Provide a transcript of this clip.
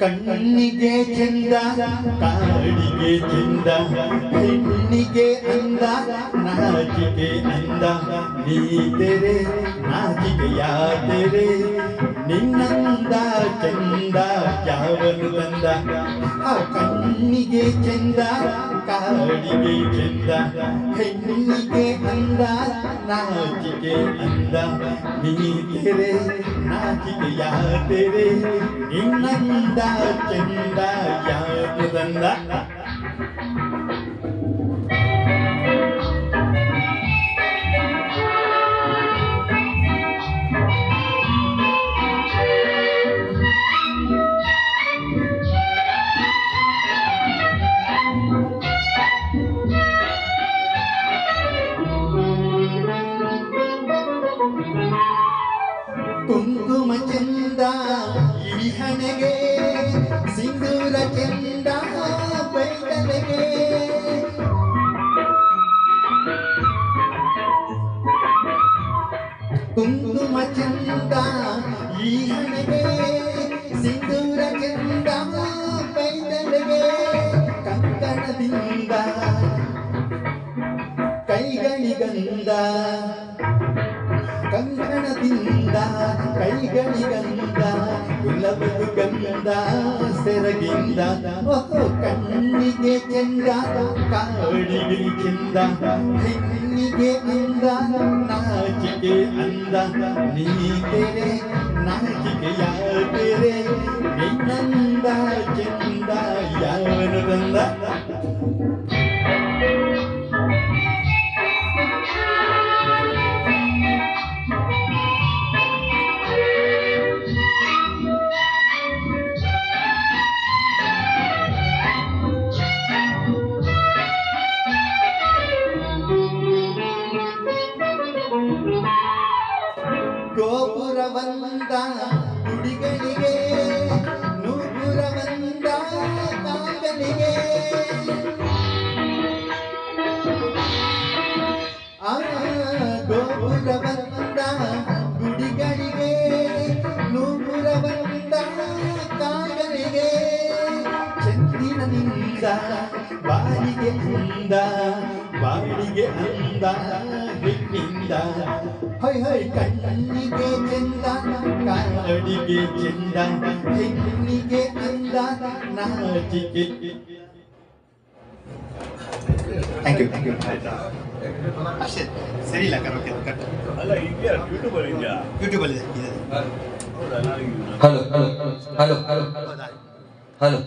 ಕಣ್ಣಿಗೆ ಚಂದ ಕಾಡಿಗೆ ಚಂದ, ಹೆಣ್ಣಿಗೆ ಅಂದ, ನಾಚಿಕೆ ಅಂದ, ನೀ ತೆರೆ ನಾಚಿಕೆಯ ತೆರೆ? ನಿನ್ನಂದ ಚಂದ, ಯಾವನು ಆ ಕಣ್ಣಿಗೆ ಚಂದ ಕಾಡಿಗೆ ಚಂದ, ಹೆಣ್ಣಿಗೆ ಅಂದ, ನಾಚಿಕೆ ಅಂದ, ನೀ ತೆರೆ? ನಾಚಿಕೆಯ ತೆರೆ ನಿನ್ನಂದ ಚಂದ ಯಾವನು ತಂದ? ಚಂದ ಈ ಹಣೆಗೆ ಸಿಂಧೂರ ಚಂದ ಬೈಡಲೆಗೆ ಕುಂಕುಮ ಚಂದ ಈ ಹಣೆಗೆ ಸಿಂಧೂರ ಚಂದ ಬೈಡಲೆಗೆ ಕಂಕಣದಿಂದ ಕೈಗಳಿಗಂದ ಕಂಕಣದಿಂದ ಕೈಗಳಿಗಂದ ಕುಲಬದು ಗಂಧ ಸೆರಗಿಂದ, ಓಹೋ, ಕಣ್ಣಿಗೆ ಚಂದ ಕಾಡಿಗೆ ಚಂದ ಹೆಣ್ಣಿಗೆ ಅಂದ ನಾಚಿಕೆ ಅಂದ ನೀ ತೆರೆ ನಾಚಿಕೆಯ ತೆರೆ ನಿನ್ನಂದ ಚಂದ, ಯಾವನು ತಂದ? ಗೋಪುರವಂದ ಗುಡಿಗಳಿಗೆ ನೂಪುರವಂದ ಕಾಂಗಲಿಗೆ ಆ ಗೋಪುರವಂದ ಗುಡಿಗಳಿಗೆ ನೂಪುರವಂದ ಚಂದಿನ ಚಂದಿರನಿಂದ ಬಾರಿಗೆ ಅಂದ ಬಾಳಿಗೆ ಅಂದ ಹೆಣ್ಣಿಂದ ಹೈ ಹೈ ಕಣ್ಣಿಗೆ ಚೆಂದ ಕಾಡಿಗೆ ಚೆಂದ ಹೆಣ್ಣಿಗೆ ಅಂದ ನಾಚಿಕೆ. ಥ್ಯಾಂಕ್ ಯು ಥ್ಯಾಂಕ್ ಯು ಅಷ್ಟೇ. ಸರಿ ಇಲ್ಲ ಕರೋಕೆ ಕಟ್ ಅಲ್ಲ ಇದೆಯಾ? ಯೂಟ್ಯೂಬರ್ ಇದೆಯಾ? ಯೂಟ್ಯೂಬಲ್ಲಿ ಇದೆ ಇದೆ. ಹೌದಾ? Hello hello hello hello hello